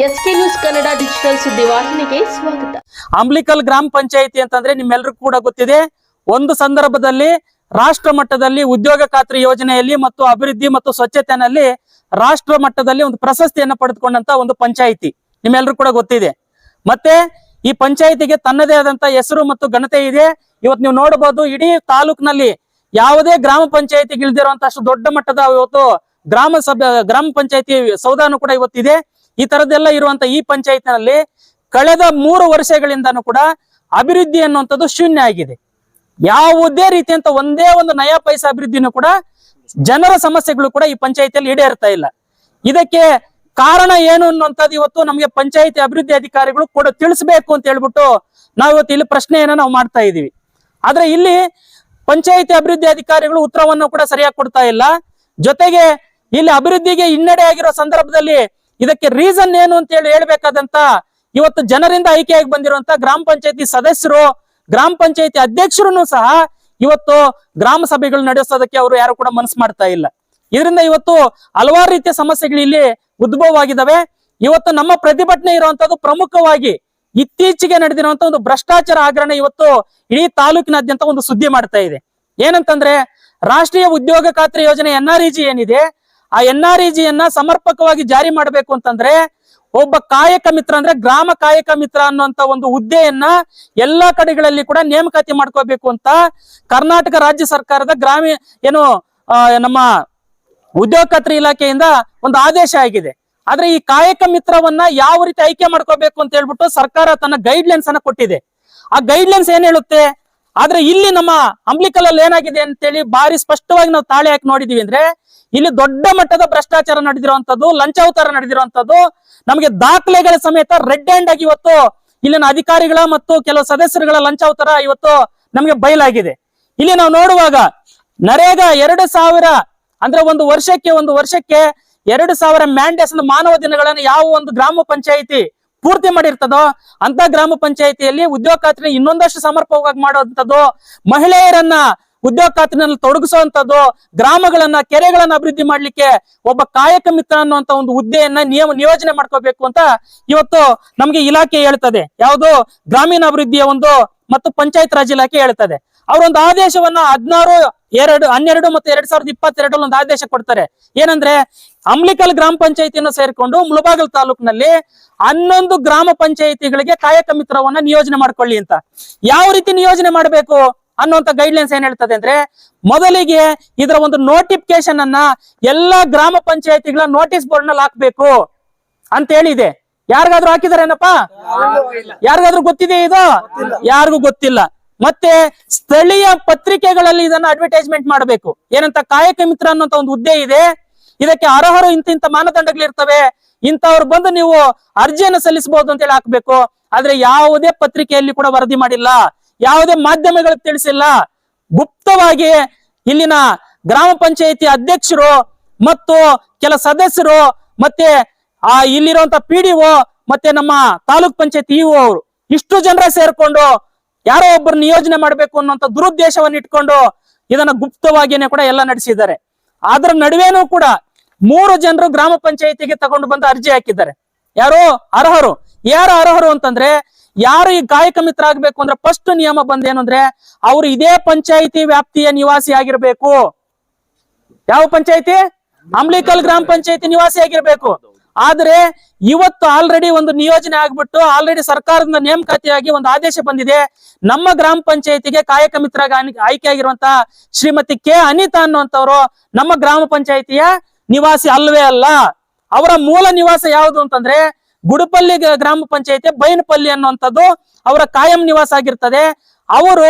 S K news Kannada digital ಸುದ್ದಿವಾಹಿನಿಗೆ ಸ್ವಾಗತ. Umbilical ಗ್ರಾಮ ಪಂಚಾಯಿತಿ ಅಂತಂದ್ರೆ ನಿಮ್ಮೆಲ್ಲರಿಗೂ ಕೂಡ ಗೊತ್ತಿದೆ. ಒಂದು ಸಂದರ್ಭದಲ್ಲಿ ರಾಷ್ಟ್ರ ಮಟ್ಟದಲ್ಲಿ ಉದ್ಯೋಗ ಖಾತ್ರಿ ಯೋಜನೆಯಲ್ಲಿ ಮತ್ತು ಅಭಿವೃದ್ಧಿ ಮತ್ತು ಸ್ವಚ್ಛತೆಯಲ್ಲಿ ರಾಷ್ಟ್ರ ಮಟ್ಟದಲ್ಲಿ ಒಂದು ಪ್ರಶಸ್ತಿಯನ್ನು ಪಡೆದುಕೊಂಡಂತ ಒಂದು ಪಂಚಾಯಿತಿ. ನಿಮ್ಮೆಲ್ಲರೂ ಕೂಡ ಗೊತ್ತಿದೆ. ಮತ್ತೆ ಈ ಪಂಚಾಯಿತಿಗೆ ತನ್ನದೇ ಆದಂತ ಹೆಸರು ಮತ್ತು ಘನತೆ ಇದೆ. ಇವತ್ತು ನೀವು ನೋಡಬಹುದು ಇಡೀ ತಾಲೂಕಿನಲ್ಲಿ ಯಾವುದೇ ಗ್ರಾಮ ಪಂಚಾಯತಿಗೆ ಇಳಿದಿರುವಂತಹ ದೊಡ್ಡ ಮಟ್ಟದ ಇವತ್ತು ಗ್ರಾಮ ಸಭೆ, ಗ್ರಾಮ ಪಂಚಾಯತಿ ಸೌಧಾನು ಕೂಡ ಇವತ್ತಿದೆ. ಈ ತರದ್ದೆಲ್ಲ ಇರುವಂತ ಈ ಪಂಚಾಯತ್ನಲ್ಲಿ ಕಳೆದ ಮೂರು ವರ್ಷಗಳಿಂದನೂ ಕೂಡ ಅಭಿವೃದ್ಧಿ ಅನ್ನುವಂಥದ್ದು ಶೂನ್ಯ ಆಗಿದೆ. ಯಾವುದೇ ರೀತಿಯಂತ ಒಂದೇ ಒಂದು ನಯಾ ಪೈಸಾ ಅಭಿವೃದ್ಧಿನೂ ಕೂಡ ಜನರ ಸಮಸ್ಯೆಗಳು ಕೂಡ ಈ ಪಂಚಾಯತಿಯಲ್ಲಿ ಈಡೇರ್ತಾ ಇಲ್ಲ. ಇದಕ್ಕೆ ಕಾರಣ ಏನು ಅನ್ನುವಂಥದ್ದು ಇವತ್ತು ನಮಗೆ ಪಂಚಾಯತಿ ಅಭಿವೃದ್ಧಿ ಅಧಿಕಾರಿಗಳು ಕೂಡ ತಿಳಿಸ್ಬೇಕು ಅಂತ ಹೇಳ್ಬಿಟ್ಟು ನಾವು ಇವತ್ತು ಇಲ್ಲಿ ಪ್ರಶ್ನೆಯನ್ನ ನಾವು ಮಾಡ್ತಾ ಇದೀವಿ ಆದ್ರೆ ಇಲ್ಲಿ ಪಂಚಾಯತಿ ಅಭಿವೃದ್ಧಿ ಅಧಿಕಾರಿಗಳು ಉತ್ತರವನ್ನು ಕೂಡ ಸರಿಯಾಗಿ ಕೊಡ್ತಾ ಇಲ್ಲ. ಜೊತೆಗೆ ಇಲ್ಲಿ ಅಭಿವೃದ್ಧಿಗೆ ಹಿನ್ನಡೆ ಆಗಿರೋ ಸಂದರ್ಭದಲ್ಲಿ ಇದಕ್ಕೆ ರೀಸನ್ ಏನು ಅಂತ ಹೇಳಿ ಹೇಳ್ಬೇಕಾದಂತ ಇವತ್ತು ಜನರಿಂದ ಆಯ್ಕೆಯಾಗಿ ಬಂದಿರುವಂತ ಗ್ರಾಮ ಪಂಚಾಯತಿ ಸದಸ್ಯರು, ಗ್ರಾಮ ಪಂಚಾಯತಿ ಅಧ್ಯಕ್ಷರು ಸಹ ಇವತ್ತು ಗ್ರಾಮ ಸಭೆಗಳು ನಡೆಸೋದಕ್ಕೆ ಅವರು ಯಾರು ಕೂಡ ಮನಸ್ಸು ಮಾಡ್ತಾ ಇಲ್ಲ. ಇದರಿಂದ ಇವತ್ತು ಹಲವಾರು ರೀತಿಯ ಸಮಸ್ಯೆಗಳು ಇಲ್ಲಿ ಉದ್ಭವ ಆಗಿದಾವೆ ಇವತ್ತು ನಮ್ಮ ಪ್ರತಿಭಟನೆ ಇರುವಂತದ್ದು ಪ್ರಮುಖವಾಗಿ ಇತ್ತೀಚೆಗೆ ನಡೆದಿರುವಂತ ಒಂದು ಭ್ರಷ್ಟಾಚಾರ ಆಗ್ರಹಣ ಇವತ್ತು ಇಡೀ ತಾಲೂಕಿನಾದ್ಯಂತ ಒಂದು ಸುದ್ದಿ ಮಾಡ್ತಾ ಇದೆ. ಏನಂತಂದ್ರೆ ರಾಷ್ಟ್ರೀಯ ಉದ್ಯೋಗ ಖಾತ್ರಿ ಯೋಜನೆ ಎನ್ ಏನಿದೆ ಆ ಎನ್ ಆರ್ ಜಿಯನ್ನ ಸಮರ್ಪಕವಾಗಿ ಜಾರಿ ಮಾಡಬೇಕು ಅಂತಂದ್ರೆ ಒಬ್ಬ ಕಾಯಕ ಮಿತ್ರ ಅಂದ್ರೆ ಗ್ರಾಮ ಕಾಯಕ ಮಿತ್ರ ಅನ್ನುವಂತ ಒಂದು ಹುದ್ದೆಯನ್ನ ಎಲ್ಲಾ ಕಡೆಗಳಲ್ಲಿ ಕೂಡ ನೇಮಕಾತಿ ಮಾಡ್ಕೋಬೇಕು ಅಂತ ಕರ್ನಾಟಕ ರಾಜ್ಯ ಸರ್ಕಾರದ ಗ್ರಾಮೀಣ ಏನು ನಮ್ಮ ಉದ್ಯೋಗ ಖಾತ್ರಿ ಇಲಾಖೆಯಿಂದ ಒಂದು ಆದೇಶ ಆಗಿದೆ. ಆದ್ರೆ ಈ ಕಾಯಕ ಮಿತ್ರವನ್ನ ಯಾವ ರೀತಿ ಆಯ್ಕೆ ಮಾಡ್ಕೋಬೇಕು ಅಂತ ಹೇಳ್ಬಿಟ್ಟು ಸರ್ಕಾರ ತನ್ನ ಗೈಡ್ ಲೈನ್ಸ್ ಅನ್ನ ಕೊಟ್ಟಿದೆ. ಆ ಗೈಡ್ ಲೈನ್ಸ್ ಏನ್ ಹೇಳುತ್ತೆ? ಆದ್ರೆ ಇಲ್ಲಿ ನಮ್ಮ ಅಂಬ್ಲಿಕಲ್ ಅಲ್ಲಿ ಏನಾಗಿದೆ ಅಂತೇಳಿ ಬಾರಿ ಸ್ಪಷ್ಟವಾಗಿ ನಾವು ತಾಳೆ ಹಾಕಿ ನೋಡಿದೀವಿ ಅಂದ್ರೆ ಇಲ್ಲಿ ದೊಡ್ಡ ಮಟ್ಟದ ಭ್ರಷ್ಟಾಚಾರ ನಡೆದಿರುವಂತದ್ದು, ಲಂಚಾವತಾರ ನಡೆದಿರುವಂತದ್ದು, ನಮಗೆ ದಾಖಲೆಗಳ ಸಮೇತ ರೆಡ್ ಹ್ಯಾಂಡ್ ಆಗಿ ಇವತ್ತು ಇಲ್ಲಿನ ಅಧಿಕಾರಿಗಳ ಮತ್ತು ಕೆಲವು ಸದಸ್ಯರುಗಳ ಲಂಚಾವತಾರ ಇವತ್ತು ನಮಗೆ ಬಯಲಾಗಿದೆ. ಇಲ್ಲಿ ನಾವು ನೋಡುವಾಗ ನರೇಗಾ ಎರಡು ಸಾವಿರ ಅಂದ್ರೆ ಒಂದು ವರ್ಷಕ್ಕೆ ಒಂದು ವರ್ಷಕ್ಕೆ ಎರಡು ಸಾವಿರ ಮ್ಯಾಂಡೇಸ್ ಮಾನವ ದಿನಗಳನ್ನು ಯಾವ ಒಂದು ಗ್ರಾಮ ಪಂಚಾಯಿತಿ ಪೂರ್ತಿ ಮಾಡಿರ್ತದೋ ಅಂತ ಗ್ರಾಮ ಪಂಚಾಯಿತಿಯಲ್ಲಿ ಉದ್ಯೋಗ ಖಾತ್ರಿ ಇನ್ನೊಂದಷ್ಟು ಸಮರ್ಪಕವಾಗಿ ಮಾಡುವಂತದ್ದು ಮಹಿಳೆಯರನ್ನ ಉದ್ಯೋಗ ಖಾತ್ರಿನಲ್ಲಿ ತೊಡಗಿಸುವಂತದ್ದು ಗ್ರಾಮಗಳನ್ನ, ಕೆರೆಗಳನ್ನ ಅಭಿವೃದ್ಧಿ ಮಾಡ್ಲಿಕ್ಕೆ ಒಬ್ಬ ಕಾಯಕ ಮಿತ್ರ ಅನ್ನುವಂತ ಒಂದು ಹುದ್ದೆಯನ್ನ ನಿಯಮ, ನಿಯೋಜನೆ ಮಾಡ್ಕೋಬೇಕು ಅಂತ ಇವತ್ತು ನಮ್ಗೆ ಇಲಾಖೆ ಹೇಳ್ತದೆ. ಯಾವುದು? ಗ್ರಾಮೀಣ ಅಭಿವೃದ್ಧಿಯ ಒಂದು ಮತ್ತು ಪಂಚಾಯತ್ ರಾಜ್ ಇಲಾಖೆ ಹೇಳ್ತದೆ. ಅವರೊಂದು ಆದೇಶವನ್ನ ಹದಿನಾರು, ಎರಡು, ಹನ್ನೆರಡು ಮತ್ತು ಎರಡ್ ಸಾವಿರದ ಇಪ್ಪತ್ತೆರಡರಲ್ಲಿ ಒಂದು ಆದೇಶ ಕೊಡ್ತಾರೆ. ಏನಂದ್ರೆ, ಅಂಬ್ಲಿಕಲ್ ಗ್ರಾಮ ಪಂಚಾಯತಿಯನ್ನು ಸೇರಿಕೊಂಡು ಮುಳಬಾಗಲ್ ತಾಲೂಕಿನಲ್ಲಿ ಹನ್ನೊಂದು ಗ್ರಾಮ ಪಂಚಾಯತಿಗಳಿಗೆ ಕಾಯಕ ಮಿತ್ರವನ್ನ ನಿಯೋಜನೆ ಮಾಡ್ಕೊಳ್ಳಿ ಅಂತ. ಯಾವ ರೀತಿ ನಿಯೋಜನೆ ಮಾಡಬೇಕು? ಅನ್ನುವಂತ ಗೈಡ್ಲೈನ್ಸ್ ಏನ್ ಹೇಳ್ತದೆ ಅಂದ್ರೆ ಮೊದಲಿಗೆ ಇದರ ಒಂದು ನೋಟಿಫಿಕೇಶನ್ ಅನ್ನ ಎಲ್ಲಾ ಗ್ರಾಮ ಪಂಚಾಯತಿಗಳ ನೋಟಿಸ್ ಬೋರ್ಡ್ನಲ್ಲಿ ಹಾಕ್ಬೇಕು ಅಂತ ಹೇಳಿದೆ. ಯಾರಿಗಾದ್ರೂ ಹಾಕಿದಾರೇನಪ್ಪ ಯಾರಿಗಾದ್ರೂ ಗೊತ್ತಿದೆ ಇದು? ಯಾರಿಗೂ ಗೊತ್ತಿಲ್ಲ. ಮತ್ತೆ ಸ್ಥಳೀಯ ಪತ್ರಿಕೆಗಳಲ್ಲಿ ಇದನ್ನ ಅಡ್ವರ್ಟೈಸ್ಮೆಂಟ್ ಮಾಡಬೇಕು. ಏನಂತ ಕಾಯಕ ಮಿತ್ರ ಅನ್ನೋಂತ ಒಂದು ಹುದ್ದೆ ಇದೆ. ಇದಕ್ಕೆ ಅರ್ಹರು ಇಂತ ಇಂತ ಮಾನದಂಡಗಳಿರ್ತವೆ ಇಂಥವ್ರು ಬಂದು ನೀವು ಅರ್ಜಿಯನ್ನು ಸಲ್ಲಿಸಬಹುದು ಅಂತ ಹೇಳಿ ಹಾಕ್ಬೇಕು. ಆದ್ರೆ ಯಾವುದೇ ಪತ್ರಿಕೆಯಲ್ಲಿ ಕೂಡ ವರದಿ ಮಾಡಿಲ್ಲ. ಯಾವುದೇ ಮಾಧ್ಯಮಗಳು ತಿಳಿಸಿಲ್ಲ. ಗುಪ್ತವಾಗಿ ಇಲ್ಲಿನ ಗ್ರಾಮ ಪಂಚಾಯಿತಿ ಅಧ್ಯಕ್ಷರು ಮತ್ತು ಕೆಲ ಸದಸ್ಯರು ಮತ್ತೆ ಆ ಇಲ್ಲಿರುವಂತ ಪಿ ಮತ್ತೆ ನಮ್ಮ ತಾಲೂಕ್ ಪಂಚಾಯತಿ ಇಒ ಅವರು ಇಷ್ಟು ಜನರ ಸೇರ್ಕೊಂಡು ಯಾರೋ ಒಬ್ಬರು ನಿಯೋಜನೆ ಮಾಡಬೇಕು ಅನ್ನುವಂತ ದುರುದ್ದೇಶವನ್ನು ಇಟ್ಕೊಂಡು ಇದನ್ನ ಗುಪ್ತವಾಗಿಯೇ ಕೂಡ ಎಲ್ಲ ನಡೆಸಿದ್ದಾರೆ. ಅದರ ನಡುವೆನೂ ಕೂಡ ಮೂರು ಜನರು ಗ್ರಾಮ ಪಂಚಾಯಿತಿಗೆ ತಗೊಂಡು ಬಂದು ಅರ್ಜಿ ಹಾಕಿದ್ದಾರೆ. ಯಾರು? ಅರ್ಹರು. ಯಾರು ಅರ್ಹರು ಅಂತಂದ್ರೆ ಯಾರು ಈ ಕಾಯಕ ಮಿತ್ರ ಆಗ್ಬೇಕು ಅಂದ್ರೆ ಫಸ್ಟ್ ನಿಯಮ ಬಂದೇನು ಅಂದ್ರೆ ಅವರು ಇದೇ ಪಂಚಾಯಿತಿ ವ್ಯಾಪ್ತಿಯ ನಿವಾಸಿ ಆಗಿರ್ಬೇಕು. ಯಾವ ಪಂಚಾಯತಿ? ಅಂಬ್ಲಿಕಲ್ ಗ್ರಾಮ ಪಂಚಾಯತಿ ನಿವಾಸಿ ಆಗಿರ್ಬೇಕು. ಆದ್ರೆ ಇವತ್ತು ಆಲ್ರೆಡಿ ಒಂದು ನಿಯೋಜನೆ ಆಗ್ಬಿಟ್ಟು ಆಲ್ರೆಡಿ ಸರ್ಕಾರದಿಂದ ನೇಮಕಾತಿಯಾಗಿ ಒಂದು ಆದೇಶ ಬಂದಿದೆ. ನಮ್ಮ ಗ್ರಾಮ ಪಂಚಾಯತಿಗೆ ಕಾಯಕ ಮಿತ್ರ ಆಯ್ಕೆ ಆಗಿರುವಂತ ಶ್ರೀಮತಿ ಕೆ ಅನಿತಾ ಅನ್ನುವಂಥವ್ರು ನಮ್ಮ ಗ್ರಾಮ ಪಂಚಾಯತಿಯ ನಿವಾಸಿ ಅಲ್ವೇ ಅಲ್ಲ. ಅವರ ಮೂಲ ನಿವಾಸ ಯಾವುದು ಅಂತಂದ್ರೆ ಗುಡುಪಲ್ಲಿ ಗ್ರಾಮ ಪಂಚಾಯತಿ ಬೈನಪಲ್ಲಿ ಅನ್ನುವಂಥದ್ದು ಅವರ ಕಾಯಂ ನಿವಾಸ ಆಗಿರ್ತದೆ. ಅವರು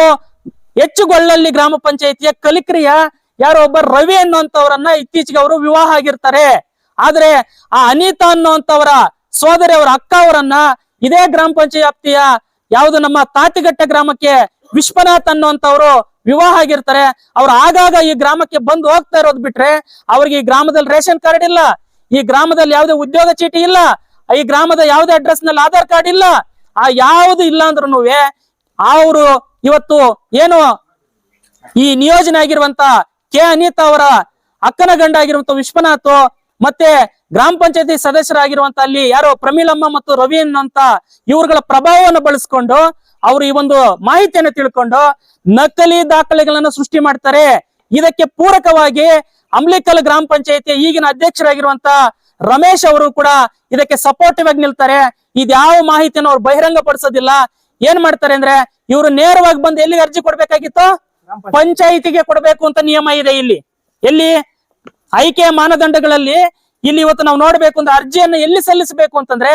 ಹೆಚ್ಚುಗೊಳ್ಳಲ್ಲಿ ಗ್ರಾಮ ಪಂಚಾಯತಿಯ ಕಲಿಕ್ರಿಯ ಯಾರೋ ಒಬ್ಬ ರವಿ ಅನ್ನುವಂಥವ್ರನ್ನ ಇತ್ತೀಚೆಗೆ ಅವರು ವಿವಾಹ ಆಗಿರ್ತಾರೆ. ಆದ್ರೆ ಆ ಅನಿತಾ ಅನ್ನುವಂಥವರ ಸೋದರಿ ಅವರ ಅಕ್ಕ ಅವರನ್ನ ಇದೇ ಗ್ರಾಮ ಪಂಚಾಯತಿಯ ಯಾವುದು ನಮ್ಮ ತಾತಿಗಟ್ಟ ಗ್ರಾಮಕ್ಕೆ ವಿಶ್ವನಾಥ್ ಅನ್ನುವಂಥವ್ರು ವಿವಾಹ ಆಗಿರ್ತಾರೆ. ಅವ್ರು ಆಗಾಗ ಈ ಗ್ರಾಮಕ್ಕೆ ಬಂದು ಹೋಗ್ತಾ ಇರೋದು ಬಿಟ್ರೆ ಅವ್ರಿಗೆ ಈ ಗ್ರಾಮದಲ್ಲಿ ರೇಷನ್ ಕಾರ್ಡ್ ಇಲ್ಲ. ಈ ಗ್ರಾಮದಲ್ಲಿ ಯಾವುದೇ ಉದ್ಯೋಗ ಚೀಟಿ ಇಲ್ಲ. ಈ ಗ್ರಾಮದ ಯಾವುದೇ ಅಡ್ರೆಸ್ನಲ್ಲಿ ಆಧಾರ್ ಕಾರ್ಡ್ ಇಲ್ಲ. ಆ ಯಾವುದು ಇಲ್ಲ ಅಂದ್ರೂ ಅವರು ಇವತ್ತು ಏನು ಈ ನಿಯೋಜನೆ ಆಗಿರುವಂತ ಕೆ ಅನಿತಾ ಅವರ ಅಕ್ಕನ ಗಂಡ ಆಗಿರುವಂತ ವಿಶ್ವನಾಥ್ ಮತ್ತೆ ಗ್ರಾಮ ಪಂಚಾಯತಿ ಸದಸ್ಯರಾಗಿರುವಂತ ಅಲ್ಲಿ ಯಾರು ಪ್ರಮೀಳಮ್ಮ ಮತ್ತು ರವಿ ಅಂತ ಇವ್ರುಗಳ ಪ್ರಭಾವವನ್ನು ಬಳಸ್ಕೊಂಡು ಅವರು ಈ ಒಂದು ಮಾಹಿತಿಯನ್ನು ತಿಳ್ಕೊಂಡು ನಕಲಿ ದಾಖಲೆಗಳನ್ನು ಸೃಷ್ಟಿ ಮಾಡ್ತಾರೆ. ಇದಕ್ಕೆ ಪೂರಕವಾಗಿ ಅಂಬ್ಲಿಕಲ್ ಗ್ರಾಮ ಪಂಚಾಯತಿ ಈಗಿನ ಅಧ್ಯಕ್ಷರಾಗಿರುವಂತ ರಮೇಶ್ ಅವರು ಕೂಡ ಇದಕ್ಕೆ ಸಪೋರ್ಟಿವ್ ಆಗಿ ನಿಲ್ತಾರೆ. ಇದ್ಯಾವ ಮಾಹಿತಿಯನ್ನು ಅವ್ರು ಬಹಿರಂಗ ಪಡಿಸೋದಿಲ್ಲ ಏನ್ ಮಾಡ್ತಾರೆ ಅಂದ್ರೆ ಇವರು ನೇರವಾಗಿ ಬಂದು ಎಲ್ಲಿ ಅರ್ಜಿ ಕೊಡ್ಬೇಕಾಗಿತ್ತು? ಪಂಚಾಯಿತಿಗೆ ಕೊಡಬೇಕು ಅಂತ ನಿಯಮ ಇದೆ ಇಲ್ಲಿ. ಎಲ್ಲಿ? ಆಯ್ಕೆ ಮಾನದಂಡಗಳಲ್ಲಿ ಇಲ್ಲಿ ಇವತ್ತು ನಾವು ನೋಡ್ಬೇಕು ಅಂದ್ರೆ ಅರ್ಜಿಯನ್ನು ಎಲ್ಲಿ ಸಲ್ಲಿಸಬೇಕು ಅಂತಂದ್ರೆ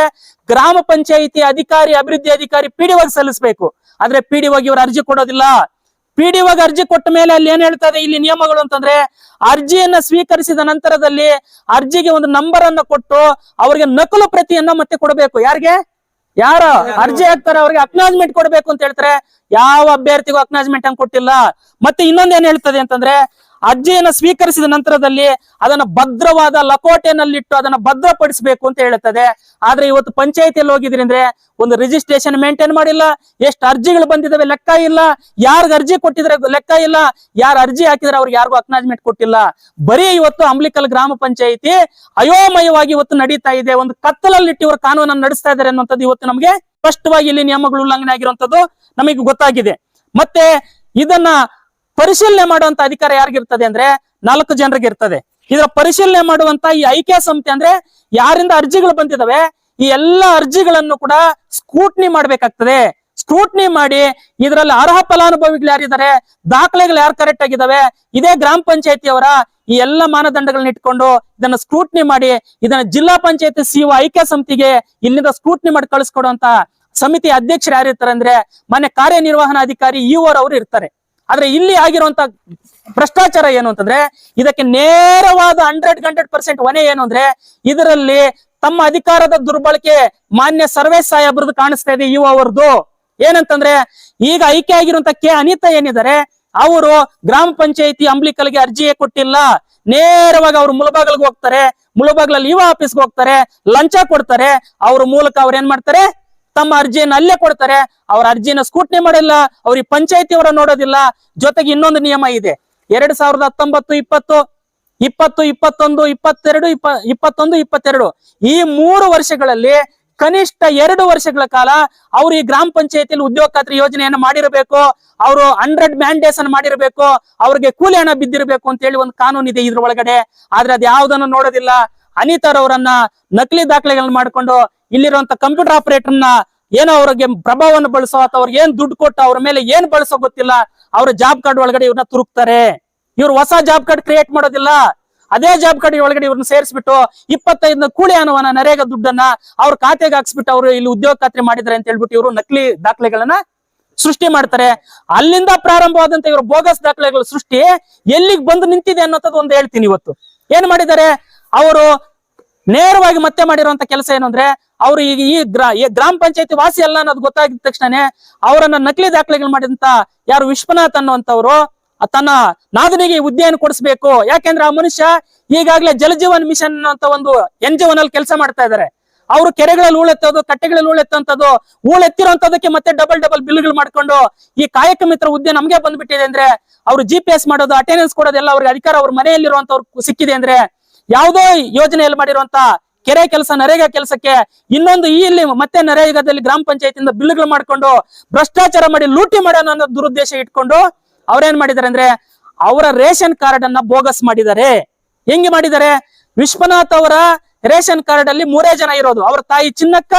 ಗ್ರಾಮ ಪಂಚಾಯಿತಿ ಅಧಿಕಾರಿ ಅಭಿವೃದ್ಧಿ ಅಧಿಕಾರಿ ಪಿಡಿಒಗೆ ಸಲ್ಲಿಸಬೇಕು. ಆದ್ರೆ ಪಿಡಿಒಗೆ ಇವರು ಅರ್ಜಿ ಕೊಡೋದಿಲ್ಲ. ಪಿಡಿಒಗೆ ಅರ್ಜಿ ಕೊಟ್ಟ ಮೇಲೆ ಅಲ್ಲಿ ಏನ್ ಹೇಳ್ತದೆ? ಇಲ್ಲಿ ನಿಯಮಗಳು ಅಂತಂದ್ರೆ ಅರ್ಜಿಯನ್ನ ಸ್ವೀಕರಿಸಿದ ನಂತರದಲ್ಲಿ ಅರ್ಜಿಗೆ ಒಂದು ನಂಬರ್ ಅನ್ನ ಕೊಟ್ಟು ಅವ್ರಿಗೆ ನಕಲು ಪ್ರತಿಯನ್ನ ಮತ್ತೆ ಕೊಡಬೇಕು. ಯಾರಿಗೆ? ಯಾರ? ಅರ್ಜಿ ಹಾಕ್ತಾರೆ, ಅವ್ರಿಗೆ ಅಕ್ನಾಜ್ಮೆಂಟ್ ಕೊಡ್ಬೇಕು ಅಂತ ಹೇಳ್ತಾರೆ. ಯಾವ ಅಭ್ಯರ್ಥಿಗೂ ಅಕ್ನಾಜ್ಮೆಂಟ್ ಹಂಗ್ ಕೊಟ್ಟಿಲ್ಲ. ಮತ್ತೆ ಇನ್ನೊಂದ್ ಏನ್ ಹೇಳ್ತದೆ ಅಂತಂದ್ರೆ ಅರ್ಜಿಯನ್ನ ಸ್ವೀಕರಿಸಿದ ನಂತರದಲ್ಲಿ ಅದನ್ನ ಭದ್ರವಾದ ಲಕೋಟೆನಲ್ಲಿಟ್ಟು ಅದನ್ನ ಭದ್ರಪಡಿಸಬೇಕು ಅಂತ ಹೇಳುತ್ತದೆ. ಆದ್ರೆ ಇವತ್ತು ಪಂಚಾಯತಿಯಲ್ಲಿ ಹೋಗಿದ್ರಿ ಅಂದ್ರೆ ಒಂದು ರಿಜಿಸ್ಟ್ರೇಷನ್ ಮೇಂಟೈನ್ ಮಾಡಿಲ್ಲ. ಎಷ್ಟು ಅರ್ಜಿಗಳು ಬಂದಿದಾವೆ ಲೆಕ್ಕ ಇಲ್ಲ. ಯಾರ್ಗ್ ಅರ್ಜಿ ಕೊಟ್ಟಿದ್ರೆ ಲೆಕ್ಕ ಇಲ್ಲ. ಯಾರು ಅರ್ಜಿ ಹಾಕಿದ್ರೆ ಅವ್ರಿಗೆ ಯಾರಿಗೂ ಅಕ್ನಾಜ್ಮೆಂಟ್ ಕೊಟ್ಟಿಲ್ಲ. ಬರೀ ಇವತ್ತು ಅಂಬ್ಲಿಕಲ್ ಗ್ರಾಮ ಪಂಚಾಯಿತಿ ಅಯೋಮಯವಾಗಿ ಇವತ್ತು ನಡೀತಾ ಇದೆ. ಒಂದು ಕತ್ತಲಲ್ಲಿಟ್ಟು ಇವರು ಕಾನೂನನ್ನು ನಡೆಸ್ತಾ ಇದ್ದಾರೆ ಅನ್ನುವಂಥದ್ದು ಇವತ್ತು ನಮಗೆ ಸ್ಪಷ್ಟವಾಗಿ ಇಲ್ಲಿ ನಿಯಮಗಳು ಉಲ್ಲಂಘನೆ ಆಗಿರುವಂತದ್ದು ನಮಗೆ ಗೊತ್ತಾಗಿದೆ. ಮತ್ತೆ ಇದನ್ನ ಪರಿಶೀಲನೆ ಮಾಡುವಂತ ಅಧಿಕಾರ ಯಾರಿಗಿರ್ತದೆ ಅಂದ್ರೆ ನಾಲ್ಕು ಜನರಿಗೆ ಇರ್ತದೆ. ಇದರ ಪರಿಶೀಲನೆ ಮಾಡುವಂತ ಈ ಐಕ್ಯ ಸಮಿತಿ ಅಂದ್ರೆ ಯಾರಿಂದ ಅರ್ಜಿಗಳು ಬಂದಿದಾವೆ, ಈ ಎಲ್ಲಾ ಅರ್ಜಿಗಳನ್ನು ಕೂಡ ಸ್ಕ್ರೂಟ್ನಿ ಮಾಡ್ಬೇಕಾಗ್ತದೆ. ಸ್ಕ್ರೂಟ್ನಿ ಮಾಡಿ ಇದರಲ್ಲಿ ಅರ್ಹ ಫಲಾನುಭವಿಗಳು ಯಾರಿದ್ದಾರೆ, ದಾಖಲೆಗಳು ಯಾರು ಕರೆಕ್ಟ್ ಆಗಿದಾವೆ, ಇದೇ ಗ್ರಾಮ ಪಂಚಾಯತಿಯವರ ಈ ಎಲ್ಲ ಮಾನದಂಡಗಳನ್ನ ಇಟ್ಕೊಂಡು ಇದನ್ನ ಸ್ಕ್ರೂಟ್ನಿ ಮಾಡಿ ಇದನ್ನ ಜಿಲ್ಲಾ ಪಂಚಾಯತಿ ಸಿಒ ಐಕ್ಯ ಸಮಿತಿಗೆ ಇಲ್ಲಿಂದ ಸ್ಕ್ರೂಟ್ನಿ ಮಾಡಿ ಕಳಿಸ್ಕೊಡುವಂತ ಸಮಿತಿ ಅಧ್ಯಕ್ಷರು ಯಾರಿರ್ತಾರೆ ಅಂದ್ರೆ ಮನೆ ಕಾರ್ಯನಿರ್ವಹಣಾಧಿಕಾರಿ ಇಒರ್ ಅವರು ಇರ್ತಾರೆ. ಆದ್ರೆ ಇಲ್ಲಿ ಆಗಿರುವಂತ ಭ್ರಷ್ಟಾಚಾರ ಏನು ಅಂತಂದ್ರೆ ಇದಕ್ಕೆ ನೇರವಾದ ಹಂಡ್ರೆಡ್ ಹಂಡ್ರೆಡ್ ಪರ್ಸೆಂಟ್ ಹೊಣೆ ಏನು ಅಂದ್ರೆ ಇದರಲ್ಲಿ ತಮ್ಮ ಅಧಿಕಾರದ ದುರ್ಬಳಕೆ ಮಾನ್ಯ ಸರ್ವೇ ಸಾಹೇಬ್ರದ್ದು ಕಾಣಿಸ್ತಾ ಇದೆ, ಇವು ಅವರದು ಏನಂತಂದ್ರೆ ಈಗ ಆಯ್ಕೆ ಆಗಿರುವಂತ ಕೆ ಅನಿತಾ ಏನಿದ್ದಾರೆ, ಅವರು ಗ್ರಾಮ ಪಂಚಾಯಿತಿ ಅಂಬ್ಲಿಕಲ್ಗೆ ಅರ್ಜಿಯೇ ಕೊಟ್ಟಿಲ್ಲ. ನೇರವಾಗಿ ಅವ್ರು ಮುಳಬಾಗಲ್ಗೆ ಹೋಗ್ತಾರೆ, ಮುಳಬಾಗ್ಲಲ್ಲಿ ಇವ ಆಫೀಸ್ಗೆ ಹೋಗ್ತಾರೆ, ಲಂಚ ಕೊಡ್ತಾರೆ. ಅವ್ರ ಮೂಲಕ ಅವ್ರ ಏನ್ ಮಾಡ್ತಾರೆ? ತಮ್ಮ ಅರ್ಜಿಯನ್ನು ಅಲ್ಲೇ ಕೊಡ್ತಾರೆ, ಅವ್ರ ಅರ್ಜಿನ ಸ್ಕೂಟ್ನಿ ಮಾಡಿಲ್ಲ ಅವ್ರಿಗೆ ಪಂಚಾಯತಿ ಅವರ ನೋಡೋದಿಲ್ಲ, ಜೊತೆಗೆ ಇನ್ನೊಂದು ನಿಯಮ ಇದೆ. ಎರಡ್ ಸಾವಿರದ ಹತ್ತೊಂಬತ್ತು, ಇಪ್ಪತ್ತು ಇಪ್ಪತ್ತು, ಇಪ್ಪತ್ತೊಂದು, ಇಪ್ಪತ್ತೆರಡು, ಇಪ್ಪ, ಇಪ್ಪತ್ತೊಂದು, ಇಪ್ಪತ್ತೆರಡು. ಈ ಮೂರು ವರ್ಷಗಳಲ್ಲಿ ಕನಿಷ್ಠ ಎರಡು ವರ್ಷಗಳ ಕಾಲ ಅವರು ಈ ಗ್ರಾಮ ಪಂಚಾಯತಿಯಲ್ಲಿ ಉದ್ಯೋಗ ಖಾತ್ರಿ ಯೋಜನೆಯನ್ನು ಮಾಡಿರಬೇಕು, ಅವರು ಹಂಡ್ರೆಡ್ ಮ್ಯಾಂಡೇಸ್ ಅನ್ನು ಮಾಡಿರಬೇಕು, ಅವ್ರಿಗೆ ಕೂಲಿ ಹಣ ಬಿದ್ದಿರಬೇಕು ಅಂತ ಹೇಳಿ ಒಂದು ಕಾನೂನು ಇದೆ ಇದ್ರ ಒಳಗಡೆ. ಆದ್ರೆ ಅದ್ ಯಾವ್ದನ್ನು ನೋಡೋದಿಲ್ಲ ಅನಿತಾರವರನ್ನ ನಕಲಿ ದಾಖಲೆಗಳನ್ನ ಮಾಡ್ಕೊಂಡು ಇಲ್ಲಿರುವಂತ ಕಂಪ್ಯೂಟರ್ ಆಪರೇಟರ್ನ ಏನೋ ಅವ್ರಿಗೆ ಪ್ರಭಾವವನ್ನು ಬಳಸೋ ಅಥವಾ ಅವ್ರಿಗೆ ಏನ್ ದುಡ್ಡು ಕೊಟ್ಟು ಅವ್ರ ಮೇಲೆ ಏನ್ ಬಳಸೋ ಗೊತ್ತಿಲ್ಲ, ಅವ್ರ ಜಾಬ್ ಕಾರ್ಡ್ ಒಳಗಡೆ ಇವ್ರನ್ನ ತುರುಕ್ತಾರೆ. ಇವ್ರು ಹೊಸ ಜಾಬ್ ಕಾರ್ಡ್ ಕ್ರಿಯೇಟ್ ಮಾಡೋದಿಲ್ಲ. ಅದೇ ಜಾಬ್ ಕಾರ್ಡ್ ಒಳಗಡೆ ಇವ್ರನ್ನ ಸೇರಿಸ್ಬಿಟ್ಟು ಇಪ್ಪತ್ತೈದು ಕೂಲಿ ಅನ್ನುವನ ನರೇಗಾ ದುಡ್ಡನ್ನ ಅವ್ರ ಖಾತೆಗೆ ಹಾಕ್ಸ್ಬಿಟ್ಟು ಅವರು ಇಲ್ಲಿ ಉದ್ಯೋಗ ಖಾತ್ರಿ ಮಾಡಿದ್ರೆ ಅಂತ ಹೇಳ್ಬಿಟ್ಟು ಇವರು ನಕಲಿ ದಾಖಲೆಗಳನ್ನ ಸೃಷ್ಟಿ ಮಾಡ್ತಾರೆ. ಅಲ್ಲಿಂದ ಪ್ರಾರಂಭವಾದಂತ ಇವರು ಬೋಗಸ್ ದಾಖಲೆಗಳ ಸೃಷ್ಟಿ ಎಲ್ಲಿಗೆ ಬಂದು ನಿಂತಿದೆ ಅನ್ನೋದು ಒಂದು ಹೇಳ್ತೀನಿ ಇವತ್ತು. ಏನ್ ಮಾಡಿದ್ದಾರೆ? ಅವರು ನೇರವಾಗಿ ಮತ್ತೆ ಮಾಡಿರುವಂತ ಕೆಲಸ ಏನು ಅವರು ಈಗ ಈ ಗ್ರಾ ಈ ಗ್ರಾಮ ಪಂಚಾಯತಿ ವಾಸಿ ಅಲ್ಲ ಅನ್ನೋದು ಗೊತ್ತಾಗಿದ ತಕ್ಷಣನೇ ಅವರನ್ನ ನಕಲಿ ದಾಖಲೆಗಳು ಮಾಡಿದಂತ ಯಾರು ವಿಶ್ವನಾಥ್ ಅನ್ನುವಂಥವ್ರು ತನ್ನ ನಾದನಿಗೆ ಹುದ್ದೆಯನ್ನು ಕೊಡಿಸ್ಬೇಕು. ಯಾಕೆಂದ್ರೆ ಆ ಮನುಷ್ಯ ಈಗಾಗಲೇ ಜಲಜೀವನ್ ಮಿಷನ್ ಅಂತ ಒಂದು ಎನ್ ಜಿ ಅಲ್ಲಿ ಕೆಲಸ ಮಾಡ್ತಾ ಇದ್ದಾರೆ ಅವರು ಕೆರೆಗಳಲ್ಲಿ ಹೂಳೆತ್ತೋದು ಕಟ್ಟೆಗಳಲ್ಲಿ ಹೂಳೆತ್ತಂತದ್ದು ಹೂಳೆತ್ತಿರೋಂಥದಕ್ಕೆ ಮತ್ತೆ ಡಬಲ್ ಡಬಲ್ ಬಿಲ್ಗಳು ಮಾಡ್ಕೊಂಡು ಈ ಕಾಯಕ ಮಿತ್ರ ಹುದ್ದೆ ನಮ್ಗೆ ಬಂದ್ಬಿಟ್ಟಿದೆ ಅಂದ್ರೆ ಅವ್ರು ಜಿ ಪಿ ಎಸ್ ಮಾಡೋದು ಅಟೆಂಡೆನ್ಸ್ ಕೊಡೋದೆಲ್ಲ ಅವ್ರಿಗೆ ಅಧಿಕಾರ ಅವ್ರ ಮನೆಯಲ್ಲಿರುವಂತವ್ರು ಸಿಕ್ಕಿದೆ ಅಂದ್ರೆ ಯಾವುದೋ ಯೋಜನೆಯಲ್ಲಿ ಮಾಡಿರುವಂತ ಕೆರೆ ಕೆಲಸ ನರೇಗಾ ಕೆಲಸಕ್ಕೆ ಇನ್ನೊಂದು ಈ ಇಲ್ಲಿ ಮತ್ತೆ ನರೇಗಾದಲ್ಲಿ ಗ್ರಾಮ ಪಂಚಾಯತಿಯಿಂದ ಬಿಲ್ಗಳು ಮಾಡ್ಕೊಂಡು ಭ್ರಷ್ಟಾಚಾರ ಮಾಡಿ ಲೂಟಿ ಮಾಡೋಣ ಅನ್ನೋ ದುರುದ್ದೇಶ ಇಟ್ಕೊಂಡು ಅವ್ರೇನ್ ಮಾಡಿದ್ದಾರೆ ಅಂದ್ರೆ ಅವರ ರೇಷನ್ ಕಾರ್ಡ್ ಅನ್ನ ಬೋಗಸ್ ಮಾಡಿದ್ದಾರೆ. ಹೆಂಗೆ ಮಾಡಿದ್ದಾರೆ? ವಿಶ್ವನಾಥ್ ಅವರ ರೇಷನ್ ಕಾರ್ಡ್ ಅಲ್ಲಿ ಮೂರೇ ಜನ ಇರೋದು. ಅವ್ರ ತಾಯಿ ಚಿನ್ನಕ್ಕ,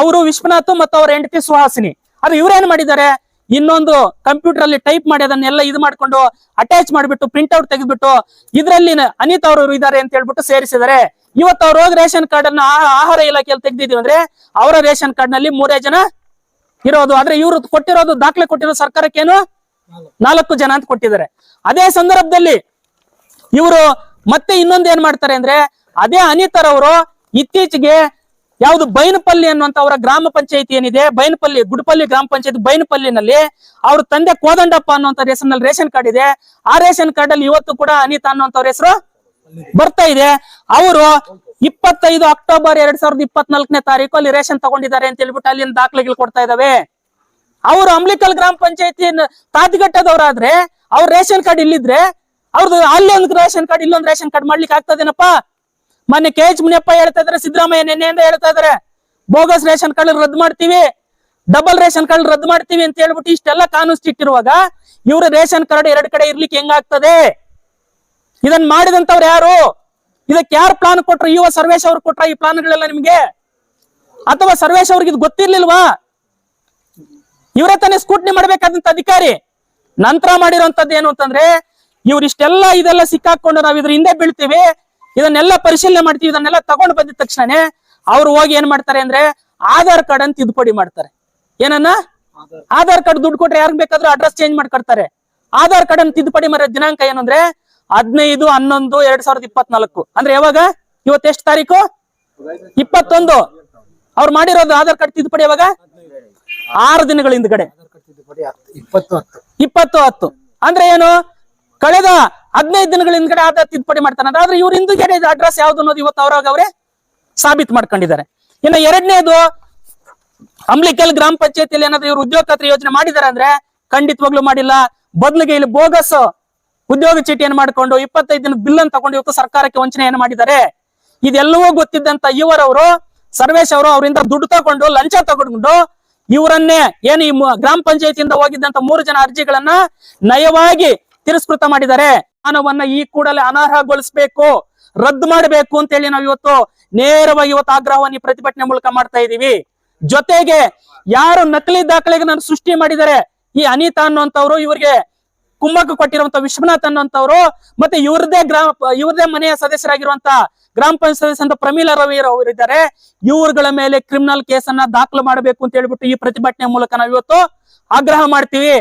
ಅವರು ವಿಶ್ವನಾಥ್ ಮತ್ತು ಅವರ ಹೆಂಡತಿ ಸುಹಾಸಿನಿ. ಅದು ಇವ್ರೇನ್ ಮಾಡಿದ್ದಾರೆ? ಇನ್ನೊಂದು ಕಂಪ್ಯೂಟರ್ ಅಲ್ಲಿ ಟೈಪ್ ಮಾಡಿ ಅದನ್ನೆಲ್ಲ ಇದು ಮಾಡ್ಕೊಂಡು ಅಟ್ಯಾಚ್ ಮಾಡಿಬಿಟ್ಟು ಪ್ರಿಂಟ್ ಔಟ್ ತೆಗೆದ್ಬಿಟ್ಟು, ಇದರಲ್ಲಿ ಅನಿತಾ ಅವರು ಇದ್ದಾರೆ ಅಂತ ಹೇಳ್ಬಿಟ್ಟು ಸೇರಿಸಿದ್ದಾರೆ. ಇವತ್ತು ಅವ್ರು ಹೋಗಿ ರೇಷನ್ ಕಾರ್ಡ್ ಅನ್ನ ಆಹಾ- ಆಹಾರ ಇಲಾಖೆಯಲ್ಲಿ ತೆಗ್ದಿದೀವಿ ಅಂದ್ರೆ ಅವರ ರೇಷನ್ ಕಾರ್ಡ್ನಲ್ಲಿ ಮೂರೇ ಜನ ಇರೋದು. ಆದ್ರೆ ಇವರು ಕೊಟ್ಟಿರೋದು ದಾಖಲೆ ಕೊಟ್ಟಿರೋ ಸರ್ಕಾರಕ್ಕೇನು ನಾಲ್ಕು ಜನ ಅಂತ ಕೊಟ್ಟಿದ್ದಾರೆ. ಅದೇ ಸಂದರ್ಭದಲ್ಲಿ ಇವರು ಮತ್ತೆ ಇನ್ನೊಂದು ಏನ್ ಮಾಡ್ತಾರೆ ಅಂದ್ರೆ ಅದೇ ಅನಿತರ್ ಅವರು ಇತ್ತೀಚೆಗೆ ಯಾವುದು ಬೈನಪಲ್ಲಿ ಅನ್ನುವಂತ ಅವರ ಗ್ರಾಮ ಪಂಚಾಯತಿ ಏನಿದೆ, ಬೈನಪಲ್ಲಿ, ಗುಡಪಲ್ಲಿ ಗ್ರಾಮ ಪಂಚಾಯತ್ ಬೈನಪಲ್ಲಿನಲ್ಲಿ ಅವ್ರ ತಂದೆ ಕೋದಂಡಪ್ಪ ಅನ್ನುವಂತ ಹೆಸರಿನಲ್ಲಿ ರೇಷನ್ ಕಾರ್ಡ್ ಇದೆ. ಆ ರೇಷನ್ ಕಾರ್ಡ್ ಅಲ್ಲಿ ಇವತ್ತು ಕೂಡ ಅನಿತಾ ಅನ್ನುವಂತವ್ರ ಹೆಸರು ಬರ್ತಾ ಇದೆ. ಅವರು ಇಪ್ಪತ್ತೈದು ಅಕ್ಟೋಬರ್ ಎರಡ್ ಸಾವಿರದ ಇಪ್ಪತ್ನಾಲ್ಕನೇ ತಾರೀಕು ಅಲ್ಲಿ ರೇಷನ್ ತಗೊಂಡಿದ್ದಾರೆ ಅಂತ ಹೇಳ್ಬಿಟ್ಟು ಅಲ್ಲಿಂದ ದಾಖಲೆಗಳು ಕೊಡ್ತಾ ಇದಾವೆ. ಅವರು ಅಂಬ್ಲಿಕಲ್ ಗ್ರಾಮ ಪಂಚಾಯತಿ ತಾತಿಗಟ್ಟದವರಾದ್ರೆ ಅವ್ರ ರೇಷನ್ ಕಾರ್ಡ್ ಇಲ್ಲಿದ್ರೆ ಅವ್ರದ್ದು ಅಲ್ಲೊಂದು ರೇಷನ್ ಕಾರ್ಡ್, ಇಲ್ಲೊಂದು ರೇಷನ್ ಕಾರ್ಡ್ ಮಾಡ್ಲಿಕ್ಕೆ ಆಗ್ತದೇನಪ್ಪ ಮೊನ್ನೆ ಕೆ ಎಚ್ ಮುನಿಯಪ್ಪ ಹೇಳ್ತಾ ಇದಾರೆ, ಸಿದ್ದರಾಮಯ್ಯ ನಿನ್ನೆಯಿಂದ ಹೇಳ್ತಾ ಇದಾರೆ, ಬೋಗಸ್ ರೇಷನ್ ಕಾರ್ಡ್ ರದ್ದು ಮಾಡ್ತೀವಿ, ಡಬಲ್ ರೇಷನ್ ಕಾರ್ಡ್ ರದ್ದು ಮಾಡ್ತೀವಿ ಅಂತ ಹೇಳ್ಬಿಟ್ಟು ಇಷ್ಟೆಲ್ಲ ಕಾನೂನು ಇಟ್ಟಿರುವಾಗ ಇವ್ರ ರೇಷನ್ ಕಾರ್ಡ್ ಎರಡ್ ಕಡೆ ಇರ್ಲಿಕ್ಕೆ ಹೆಂಗಾಗ್ತದೆ? ಇದನ್ ಮಾಡಿದಂತವ್ರು ಯಾರು? ಇದಕ್ಕೆ ಯಾರು ಪ್ಲಾನ್ ಕೊಟ್ರು? ಯುವ ಸರ್ವೇಶ್ ಅವ್ರು ಕೊಟ್ರ ಈ ಪ್ಲಾನ್ಗಳೆಲ್ಲ ನಿಮ್ಗೆ? ಅಥವಾ ಸರ್ವೇಶ್ ಅವ್ರಿಗೆ ಇದು ಗೊತ್ತಿರ್ಲಿಲ್ವಾ? ಇವರೇ ತಾನೇ ಸ್ಕೂಟ್ನಿ ಮಾಡ್ಬೇಕಾದಂತ ಅಧಿಕಾರಿ. ನಂತರ ಮಾಡಿರುವಂತದ್ದು ಏನು ಅಂತಂದ್ರೆ ಇವ್ರಿಷ್ಟೆಲ್ಲ ಇದೆಲ್ಲ ಸಿಕ್ಕಾಕೊಂಡು ನಾವ್ ಇದ್ರ ಹಿಂದೆ ಬೀಳ್ತೀವಿ. ಇದನ್ನೆಲ್ಲ ಪರಿಶೀಲನೆ ಮಾಡ್ತೀವಿ. ಇದನ್ನೆಲ್ಲ ತಗೊಂಡ್ ಬಂದಿದ ತಕ್ಷಣನೇ ಅವ್ರು ಹೋಗಿ ಏನ್ ಮಾಡ್ತಾರೆ ಅಂದ್ರೆ ಆಧಾರ್ ಕಾರ್ಡ್ ಅಂತ ತಿದ್ದುಪಡಿ ಮಾಡ್ತಾರೆ. ಏನನ್ನ? ಆಧಾರ್. ಕಾರ್ಡ್ ದುಡ್ಡು ಕೊಟ್ರೆ ಯಾರು ಬೇಕಾದ್ರೂ ಅಡ್ರೆಸ್ ಚೇಂಜ್ ಮಾಡ್ಕೊಡ್ತಾರೆ. ಆಧಾರ್ ಕಾರ್ಡ್ ಅನ್ನು ತಿದ್ದುಪಡಿ ಮಾಡೋ ದಿನಾಂಕ ಏನಂದ್ರೆ ಹದಿನೈದು, ಹನ್ನೊಂದು, ಎರಡ್ ಸಾವಿರದ ಇಪ್ಪತ್ನಾಲ್ಕು. ಅಂದ್ರೆ ಯಾವಾಗ? ಇವತ್ತು ಎಷ್ಟು ತಾರೀಕು? ಇಪ್ಪತ್ತೊಂದು. ಅವ್ರು ಮಾಡಿರೋದು ಆಧಾರ್ ಕಾರ್ಡ್ ತಿದ್ದುಪಡಿ ಯಾವಾಗ? ಆರು ದಿನಗಳ ಹಿಂದ್ಗಡೆ. ಇಪ್ಪತ್ತು ಹತ್ತು. ಅಂದ್ರೆ ಏನು? ಕಳೆದ ಹದಿನೈದು ದಿನಗಳ ಹಿಂದ್ಗಡೆ ಆಧಾರ್ ತಿದ್ದುಪಡಿ ಮಾಡ್ತಾನೆ. ಆದ್ರೆ ಇವ್ರ ಹಿಂದ್ಗಡೆ ಅಡ್ರೆಸ್ ಯಾವ್ದು ಅನ್ನೋದು ಇವತ್ತು ಅವ್ರಾಗ ಅವರೇ ಸಾಬೀತ್ ಮಾಡ್ಕೊಂಡಿದ್ದಾರೆ. ಇನ್ನು ಎರಡನೇದು, ಅಂಬ್ಲಿಕಲ್ ಗ್ರಾಮ ಪಂಚಾಯತಿಯಲ್ಲಿ ಏನಾದ್ರು ಇವ್ರು ಉದ್ಯೋಗ ಯೋಜನೆ ಮಾಡಿದಾರೆ ಅಂದ್ರೆ ಖಂಡಿತವಾಗ್ಲೂ ಮಾಡಿಲ್ಲ. ಬದಲಿಗೆ ಇಲ್ಲಿ ಬೋಗಸ್. ಉದ್ಯೋಗ ಚೀಟಿಯನ್ನು ಮಾಡಿಕೊಂಡು ಇಪ್ಪತ್ತೈದು ದಿನ ಬಿಲ್ ಅನ್ನು ತಗೊಂಡು ಇವತ್ತು ಸರ್ಕಾರಕ್ಕೆ ವಂಚನೆಯನ್ನು ಮಾಡಿದ್ದಾರೆ. ಇದೆಲ್ಲವೂ ಗೊತ್ತಿದ್ದಂತ ಇವರವರು, ಸರ್ವೇಶ್ ಅವರು ಅವರಿಂದ ದುಡ್ಡು ತಗೊಂಡು, ಲಂಚ ತಗೊಂಡು ಇವರನ್ನೇ ಏನು ಈ ಗ್ರಾಮ ಪಂಚಾಯತಿಯಿಂದ ಹೋಗಿದ್ದಂತ ಮೂರು ಜನ ಅರ್ಜಿಗಳನ್ನ ನಯವಾಗಿ ತಿರಸ್ಕೃತ ಮಾಡಿದ್ದಾರೆ. ಮಾನವನ್ನ ಈ ಕೂಡಲೇ ಅನರ್ಹಗೊಳಿಸಬೇಕು, ರದ್ದು ಮಾಡಬೇಕು ಅಂತ ಹೇಳಿ ನಾವು ಇವತ್ತು ನೇರವಾಗಿ ಇವತ್ತು ಆಗ್ರಹವನ್ನು ಈ ಪ್ರತಿಭಟನೆ ಮೂಲಕ ಮಾಡ್ತಾ ಇದೀವಿ ಜೊತೆಗೆ ಯಾರು ನಕಲಿ ದಾಖಲೆಗಳನ್ನು ಸೃಷ್ಟಿ ಮಾಡಿದ್ದಾರೆ, ಈ ಅನಿತಾ ಅನ್ನುವಂಥವ್ರು ಇವರಿಗೆ ಕುಮ್ಮಕ್ಕು ಕೊಟ್ಟಿರುವಂತ ವಿಶ್ವನಾಥ್ ಅನ್ನುವಂಥವ್ರು ಮತ್ತೆ ಇವ್ರದೇ ಗ್ರಾಮ ಇವ್ರದೇ ಮನೆಯ ಸದಸ್ಯರಾಗಿರುವಂತ ಗ್ರಾಮ ಪಂಚಾಯತ್ ಸದಸ್ಯರಂತ ಪ್ರಮೀಲಾ ರವಿ ಅವರಿದ್ದಾರೆ ಇವ್ರುಗಳ ಮೇಲೆ ಕ್ರಿಮಿನಲ್ ಕೇಸನ್ನ ದಾಖಲು ಮಾಡಬೇಕು ಅಂತ ಹೇಳ್ಬಿಟ್ಟು ಈ ಪ್ರತಿಭಟನೆ ಮೂಲಕ ನಾವು ಇವತ್ತು ಆಗ್ರಹ ಮಾಡ್ತೀವಿ.